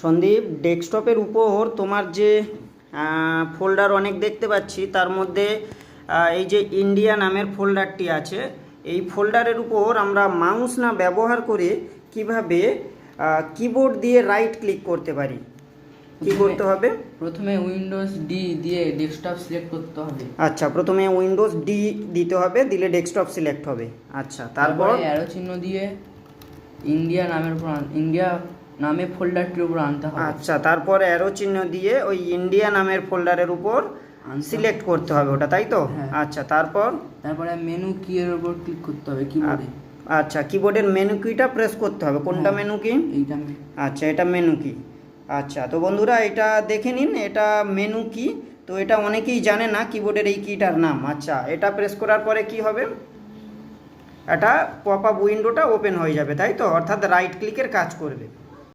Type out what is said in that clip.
সন্দীপ ডেস্কটপের উপর তোমার যে ফোল্ডার অনেক দেখতে পাচ্ছি তার মধ্যে এই যে ইন্ডিয়া নামের ফোল্ডারটি আছে এই ফোল্ডারের উপর আমরা মাউস না ব্যবহার করে কীভাবে কিবোর্ড দিয়ে রাইট ক্লিক করতে পারি? কি করতে হবে? প্রথমে উইন্ডোজ ডি দিয়ে ডেস্কটপ সিলেক্ট করতে হবে। আচ্ছা প্রথমে উইন্ডোজ ডি দিতে হবে দিলে ডেস্কটপ সিলেক্ট হবে। আচ্ছা তারপর? অ্যারো চিহ্ন দিয়ে ইন্ডিয়া নামের উপর ইন্ডিয়া নামে ফোল্ডারটির উপর আনতে হবে। আচ্ছা তারপর অ্যারো চিহ্ন দিয়ে ওই ইন্ডিয়া নামের ফোল্ডারের উপর সিলেক্ট করতে হবে ওটা তাই তো? হ্যাঁ। আচ্ছা তারপর? তারপরে মেনু কি এর উপর ক্লিক করতে হবে কিবোর্ডে আচ্ছা কিবোর্ডের মেনু কিটা প্রেস করতে হবে। কোনটা হ্যাঁ। মেনু কি এইটা আচ্ছা এটা মেনু কি আচ্ছা তো বন্ধুরা এটা দেখে নিন এটা মেনু কি তো এটা অনেকেই জানে না কিবোর্ডের এই কিটার নাম। আচ্ছা এটা প্রেস করার পরে কি হবে? এটা পপ আপ উইন্ডোটা ওপেন হয়ে যাবে তাই তো? অর্থাৎ রাইট ক্লিকের কাজ করবে।